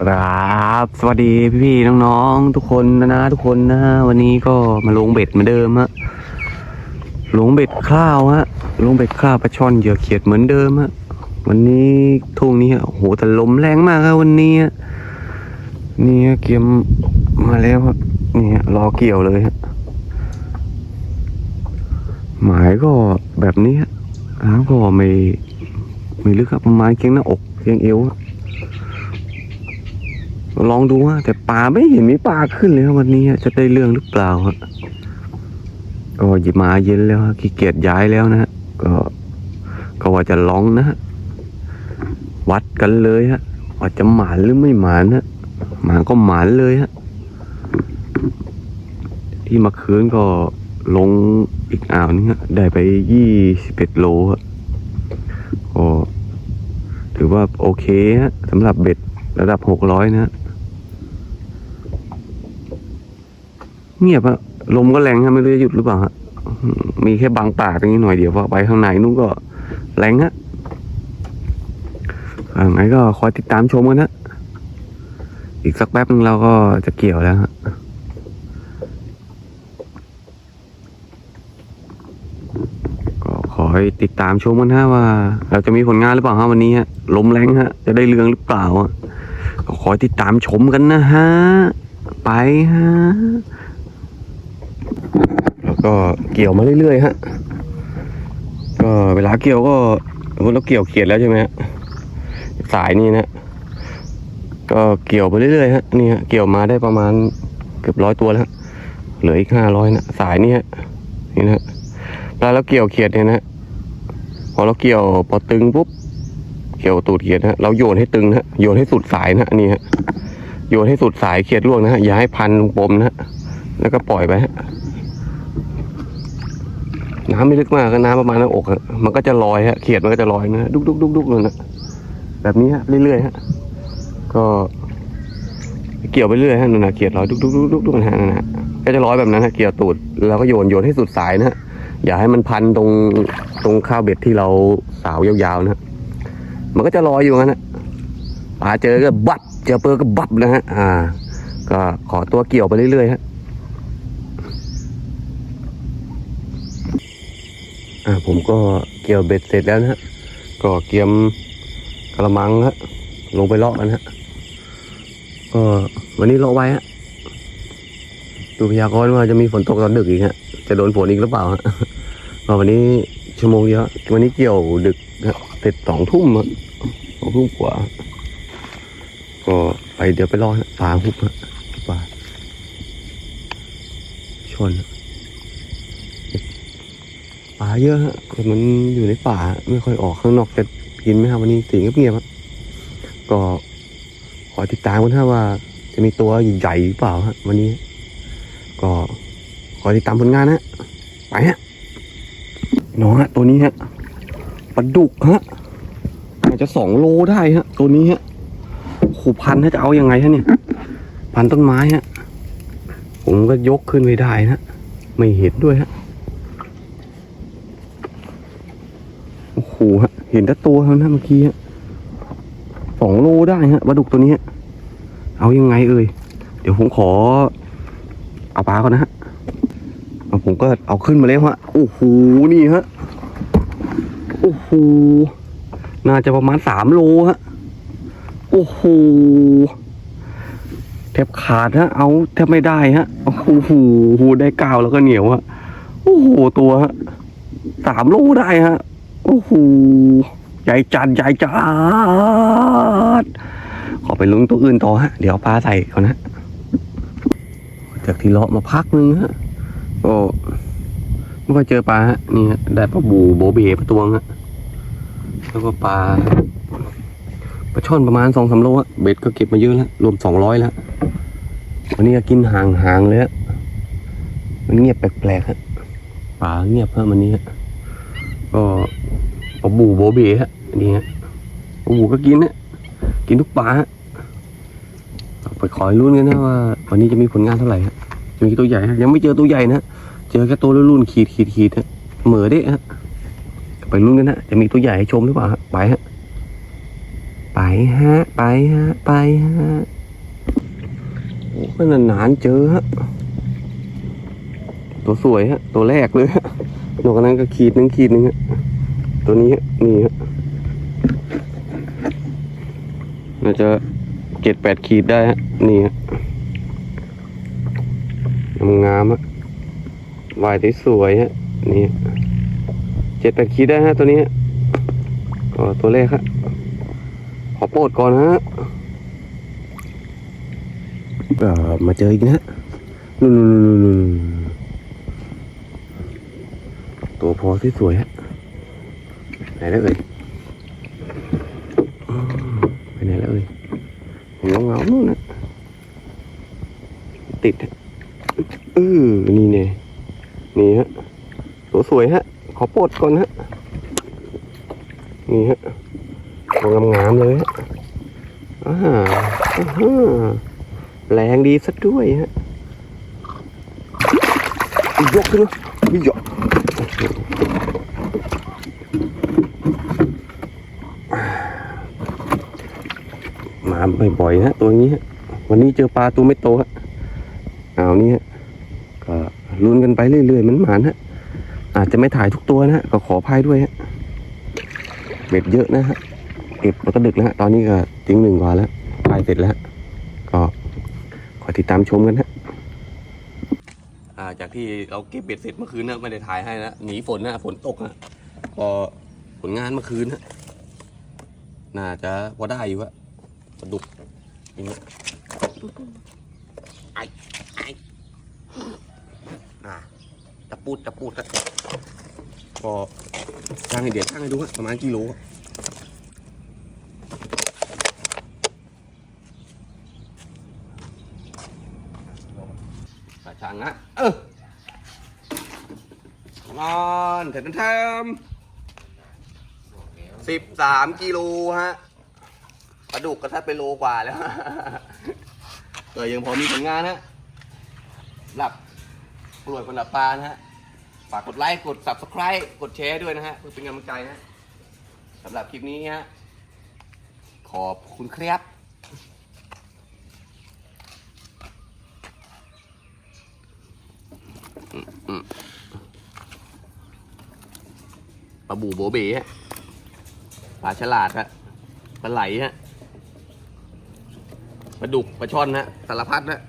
ครับ สวัสดีพี่ๆน้องๆทุกคนนะนะทุกคนนะวันนี้ก็มาลงเบ็ดเหมือนเดิมฮะลงเบ็ดข้าวฮะลงเบ็ดข้าวปลาช่อนเหยื่อเขียดเหมือนเดิมฮะวันนี้ทุ่งนี้โอ้โหแต่ลมแรงมากครับวันนี้นี่เกียมมาแล้วฮะนี่ฮะรอเกี่ยวเลยฮะหมายก็แบบนี้ฮะแล้วก็ไม่ไม่ลึกครับประมาณเคียงหน้าอกเคียงเอวฮะ ลองดูว่าแต่ปลาไม่เห็นมีปลาขึ้นเลยวันนี้จะได้เรื่องหรือเปล่าฮะก็หยิบมาเย็นแล้วขี้เกียจย้ายแล้วนะก็ก็ว่าจะลองนะฮะวัดกันเลยฮะว่าจะหมานหรือไม่หมานฮะหมานก็หมานเลยฮะที่มาคืนก็ลงอีกอ่าวนึงฮะได้ไปยี่สิบเอ็ดโลฮะก็ถือว่าโอเคฮะสำหรับเบ็ดระดับหกร้อยนะฮะ เงียบอะลมก็แรงฮะไม่รู้จะหยุดหรือเปล่าฮะมีแค่บางป่าตรงนี้หน่อยเดียวพอไปข้างในนู้นก็แรงฮะอ่าไงก็คอยติดตามชมกันนะอีกสักแป๊บนึงเราก็จะเกี่ยวแล้วฮะก็ขอให้ติดตามชมกันฮะว่า เราจะมีผลงานหรือเปล่าฮะวันนี้ฮะลมแรงฮะ จะได้เรืองหรือเปล่าฮะก็ขอติดตามชมกันนะฮะ ไปฮะ แล้วก็เกี่ยวมาเรื่อยๆฮะก็เวลาเกี่ยวก็สมมติเราเกี่ยวเขียดแล้วใช่ไหมฮะสายนี่นะก็เกี่ยวไปเรื่อยๆฮะนี่ฮะเกี่ยวมาได้ประมาณเกือบร้อยตัวแล้ว เหลืออีกห้าร้อยนะสายนี่ฮะนี่นะฮะเวลาเราเกี่ยวเขียดเนี่ยนะพอเราเกี่ยวพอตึงปุ๊บเกี่ยวตูดเขียดนะฮะเราโยนให้ตึงนะฮะโยนให้สุดสายนะฮะนี่ฮะโยนให้สุดสายเขียดล่วงนะฮะอย่าให้พันลงปมนะฮะ แล้วก็ปล่อยไปฮะน้ำไม่ลึกมากก็น้ำประมาณหน้าอกฮะมันก็จะลอยฮะเขียดมันก็จะลอยนะดุกดุกดุกดุกเลยนะแบบนี้ฮะเรื่อยๆฮะก็ เกี่ยวไปเรื่อยฮะนั่นนะเขียดลอยดุกดุกดุกดุกดุกนะฮะนั่นนะฮะก็จะลอยแบบนั้นฮะเกี่ยวตูดแล้วก็โยนโยนให้สุดสายนะฮะอย่าให้มันพันตรงตรงข้าวเบ็ดที่เราสาวยาวๆนะฮะมันก็จะลอยอยู่งั้นนะปลาเจอก็บับเจอเปอร์ก็บับนะฮะอ่า ก็ขอตัวเกี่ยวไปเรื่อยๆฮะ อ่าผมก็เกี่ยวเบ็ดเสร็จแล้วนะฮะก็เกียมกระมังฮะลงไปเลาะกันฮะก็วันนี้เลาะไว้ฮะดูพยากรณ์ว่าจะมีฝนตกตอนดึกอีกฮะจะโดนฝนอีกหรือเปล่าฮะก็วันนี้ชั่วโมงเยวฮะวันนี้เกี่ยวดึกฮะเสร็จสองทุ่มสองทุ่มกว่า ก็ไปเดี๋ยวไปรอฮะปลาหุบฮะปลาชนะ ปลาเยอะฮะแต่มันอยู่ในป่าไม่ค่อยออกข้างนอกจะกินไหมครับวันนี้สีเงียบๆก็ขอติดตามกันฮะว่า จะมีตัวใหญ่หรือเปล่าฮะวันนี้ ก็ขอติดตามผลงานนะไปฮะน้องฮะตัวนี้ฮะปลาดุกฮะอาจจะสองโลได้ฮะ ตัวนี้ฮะขู่พันฮะจะเอายังไงฮะเนี่ย พันต้นไม้ฮะผมก็ยกขึ้นไม่ได้นะไม่เห็นด้วยฮะ โหฮะ เห็นแต่ตัวเท่านั้นเมื่อกี้ฮะสองโลได้ฮะปลาดุกตัวนี้ เอายังไงเอ่ย เดี๋ยวผมขอ เอาปลาก่อนนะฮะเอาผมก็เอาขึ้นมาแล้วฮะ โอ้โห นี่ฮะ โอ้โห น่าจะประมาณสามโลฮะ โอ้โห แทบขาดฮะ เอาแทบไม่ได้ฮะ โอ้โห ได้กาวแล้วก็เหนียวฮะ โอ้โห ตัวฮะสามโลได้ฮะ โอ้โหใหญ่จัดใหญ่จัดขอไปลุ้นตัวอื่นต่อฮะ เดี๋ยวปลาใส่ก่อนนะ จากที่เลาะมาพักนึงฮะก็ไม่ค่อยเจอปลาฮะ นี่ฮะ ได้ปลาบูโบเบปลาตวงฮะ แล้วก็ปลาปลาช่อนประมาณสองสามโลฮะ เบ็ดก็เก็บมาเยอะแล้ว รวมสองร้อยแล้ว วันนี้ก็กินห่างๆเลยฮะ มันเงียบแปลกๆฮะ ป่าเงียบฮะวันนี้ฮะ ก็ปลาบูโบเบฮะนี่ฮะปลาบูก็กินฮะกินทุกปลาฮะไปคอยลุ้นกันนะว่า วันนี้จะมีผลงานเท่าไหร่ฮะจะมีตัวใหญ่ฮะยังไม่เจอตัวใหญ่นะเจอแค่ตัวรุ่นๆขีดขีดขีดฮะเหมือเด้ฮะไปลุ้นกันนะจะมีตัวใหญ่ให้ชมหรือเปล่าฮะไปฮะไปฮะไปฮะไปฮะโอ้ก็นานๆเจอฮะตัวสวยฮะตัวแรกเลยฮะ นอกจากนั้นก็ขีดหนึ่งขีดหนึ่งฮะตัวนี้ฮะนี่ฮะน่าจะเจ็ดแปดขีดได้ฮะนี่ฮะงามฮะวายที่สวยฮะนี่เจ็ดแปดขีดได้ฮะตัวนี้ก็ตัวแรกฮะขอโปรดก่อนฮะมาเจออีกนะฮะนู่น ตัวพอที่สวยฮะไหนแล้วเอ่ยไปไหนแล้วเอ่ยเห็นเงาๆนู่นนะติดเออนี่เนี่ยนี่ฮะตัวสวยฮะ ขอปรดก่อนฮะ นี่ฮะตัวงามๆเลยฮะอ่าอ่าแรงดีซะด้วยฮะยกขึ้นนะวิยก มาบ่อยๆฮะตัวนี้ฮะวันนี้เจอปลาตัวไม่โตฮะเอานี่ฮะก็ลุ้นกันไปเรื่อยๆมันหมานฮะอาจจะไม่ถ่ายทุกตัวนะฮะก็ขออภัยด้วยฮะเบ็ดเยอะนะฮะเก็บแล้วก็ดึกแล้วฮะตอนนี้ก็ทิ้งหนึ่งกว่าแล้วถ่ายเสร็จแล้วก็ขอติดตามชมกันฮะ อ่าจากที่เราเก็บเบ็ดเสร็จเมื่อคืนนะไม่ได้ถ่ายให้นะหนีฝนนะฝนตกฮะพอผลงานเมื่อคืนฮะน่าจะพอได้อยู่ฮะปลาดุกอย่างเงี้ยไอ้ไอ้อ่าตะปูดตะปูดก็ช่างให้เดี๋ยวช่างให้ดูฮะประมาณกิโลอะ สายช่างนะ เออนอนเถิดนันเทมสิบสามกิโลฮะปลาดุกก็ถ้าไปโลกว่าแล้วเออยังพอมีผลงานนะหลับปลวดคนหลับปลานะฮะ ฝากกดไลค์กด subscribe กดแชร์ด้วยนะฮะ เพื่อเป็นกำลังใจนะสำหรับคลิปนี้ฮะ ขอบคุณครับ ปลาบูโบเบฮะปลาฉลาดฮะปลาไหลฮะปลาดุกปลาช่อนฮะสารพัดฮะ